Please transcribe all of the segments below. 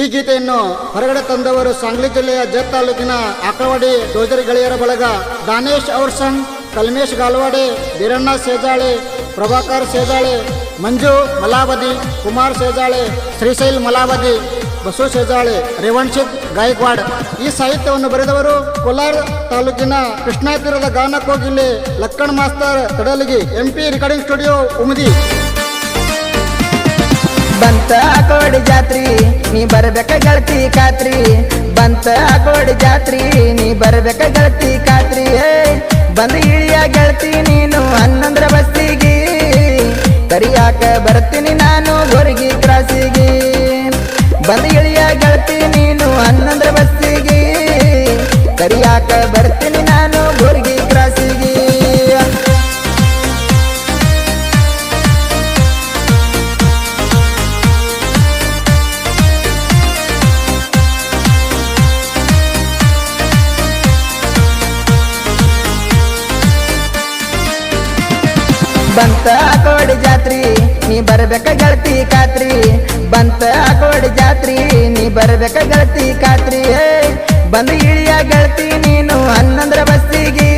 ಈ ಗೀತೆಯನ್ನು ಹೊರಗಡೆ ತಂದವರು ಸಾಂಗ್ಲಿ ಜಿಲ್ಲೆಯ ಜತ್ ತಾಲೂಕಿನ ಆಕವಾಡಿ ಡೋಜರಿ ಗೆಳೆಯರ ಬಳಗ ದಾನೇಶ್ ಔರ್ಸಂಗ್ ಕಲ್ಮೇಶ್ ಗಾಲ್ವಾಡೆ ಬೀರಣ್ಣ ಸೇಜಾಳೆ, ಪ್ರಭಾಕರ್ ಸೇಜಾಳೆ, ಮಂಜು ಮಲಾವದಿ ಕುಮಾರ್ ಸೇಜಾಳೆ, ಶ್ರೀಶೈಲ್ ಮಲಾವದಿ ಬಸು ಸೇಜಾಳೆ, ರೇವಣ್ಶಿತ್ ಗಾಯಕ್ವಾಡ್. ಈ ಸಾಹಿತ್ಯವನ್ನು ಬರೆದವರು ಕೋಲಾರ ತಾಲೂಕಿನ ಕೃಷ್ಣಾತೀರದ ತೀರದ ಗಾನ ಲಕ್ಕಣ್ ಮಾಸ್ತರ್ ಕಡಲಿಗಿ ಎಂಪಿ ರೆಕಾರ್ಡಿಂಗ್ ಸ್ಟುಡಿಯೋ, ಉಮದಿ. ಬಂತ ಕೋಡಿ ಜಾತ್ರಿ, ನೀ ಬರ್ಬೇಕ ಗೆಳತಿ ಖಾತ್ರಿ. ಬಂತ ಕೋಡಿ ಜಾತ್ರಿ, ನೀ ಬರ್ಬೇಕ ಗೆಳತಿ ಖಾತ್ರಿ. ಬಂದ ಇಳಿಯ ಗೆಳತಿ ನೀನು ಹನ್ನೊಂದರ ಬಸ್ಸಿಗೆ ಕರಿಯಾಕ ಬರ್ತೀನಿ ನಾನು ಗೊರಗಿ ಕ್ರಾಸಿಗೆ. ಬಂದ ಇಳಿಯ ಬಂತ ಕೋಡಿ ಜಾತ್ರಿ, ನೀ ಬರ್ಬೇಕ ಗೆಳತಿ ಖಾತ್ರಿ. ಬಂತ ಕೋಡಿ ಜಾತ್ರಿ, ನೀ ಬರ್ಬೇಕ ಗೆಳತಿ ಖಾತ್ರಿ. ಬಂದು ಇಳಿಯ ಗೆಳತಿ ನೀನು ಹನ್ನೊಂದರ ಬಸ್ಸಿಗೆ.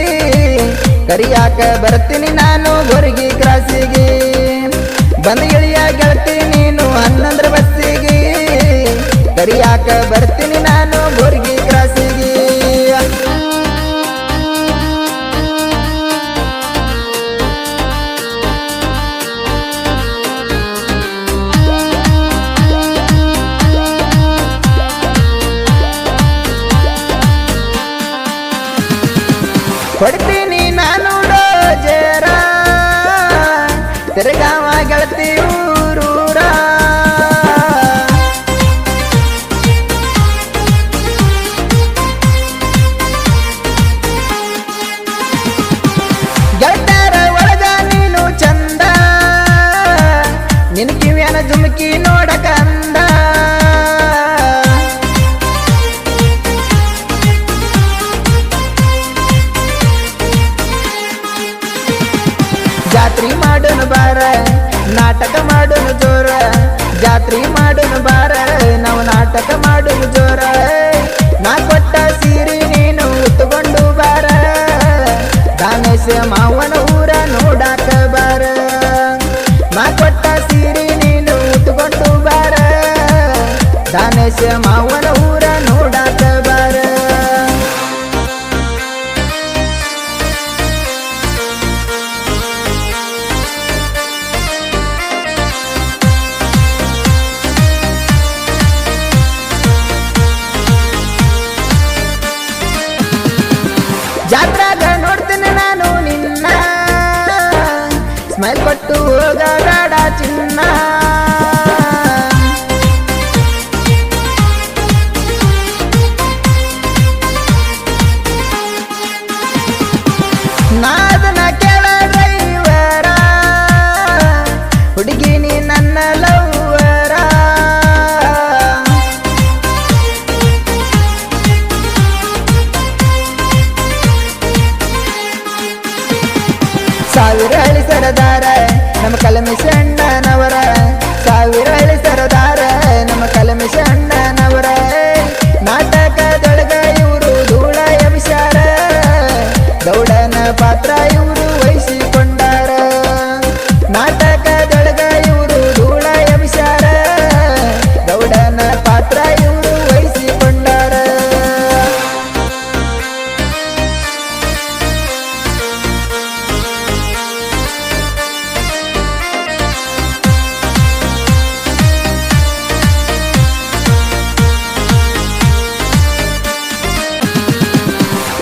ಕರಿಯಾಕ ಬರ್ತೀನಿ ನಾನು ಗೊರಗಿ ಕ್ರಾಸಿಗೆ. ಬಂದು ಇಳಿಯ ಗೆಳತಿ ನೀನು ಹನ್ನೊಂದರ ಬಸ್ಸಿಗೆ. ಕರಿಯಾಕ ಬರ್ತೀನಿ ನಾನು ಗೊರಗಿ ಕೊಡ್ತೀನಿ ನಾನು ಡೋಜೇರ. ತಿರ್ಗಾವ ಗೆಳತಿ ಜಾತ್ರಿ ಮಾಡೋನು ಬಾರ, ನಾಟಕ ಮಾಡೋನು ಜೋರ. ಜಾತ್ರಿ ಮಾಡೋನು ಬಾರ, ನಾವು ನಾಟಕ ಮಾಡೋನು ಜೋರ. ನಾ ಕೊಟ್ಟ ಸೀರೆ ನೀನು ಉತ್ತುಕೊಂಡು ಬಾರ. ದಾನೇಶ ಮಾವನ ಊರ ನೋಡಾಕ ಬಾರ. ನಾ ಕೊಟ್ಟ ಸೀರೆ ನೀನು ಉತ್ತುಕೊಂಡು ಬಾರ. ದಾನೇಶ ಸಾವಿರ ಹಳಿ ಸರದಾರ. ನಮ್ಮ ಕಲಮಿ ಅಣ್ಣನವರ ಸಾವಿರಳಿ ಸರದಾರ. ನಮ್ಮ ಕಲಮಿ ಅಣ್ಣನವರ ನಾಟಕದೊಳಗ ಇವರು ಧೂಳ ಎಬಿಸಾರ ಗೌಡನ ಪಾತ್ರ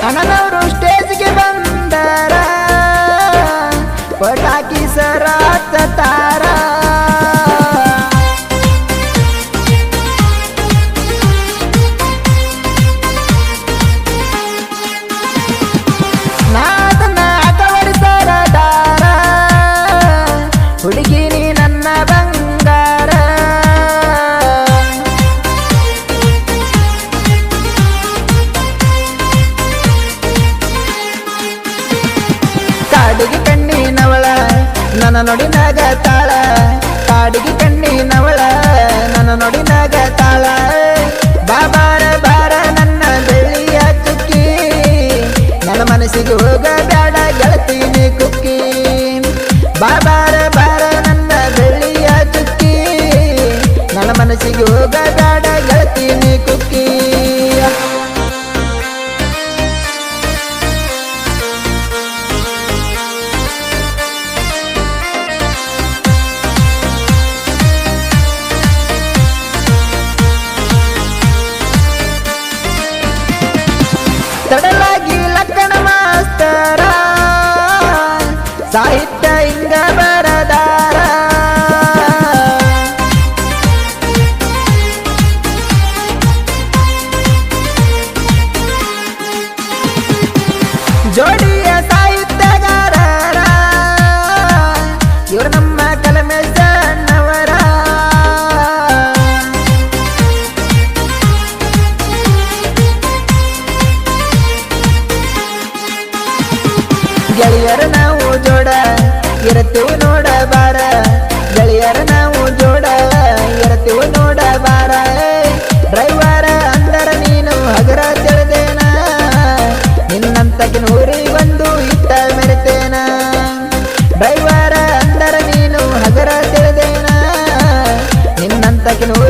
ಅಣ್ಣನವರು ಸ್ಟೇಜ್ಗೆ ಬಾಳ ಕಾಡಿಗೆ ಕಣ್ಣಿನವಳ, ನನ್ನ ನೋಡಿದಾಗ ತಾಳ. ಬಾಬಾರ ಬಾರ ನನ್ನ ಬೆಳ್ಳಿಯ ಕುಕ್ಕಿ ನನ್ನ ಮನಸ್ಸಿಗೆ ಹೋಗ ಬೇಡ ಗೆಳತೀನಿ ಕುಕ್ಕಿ. ಬಾಬಾ ಜೋಡಿ like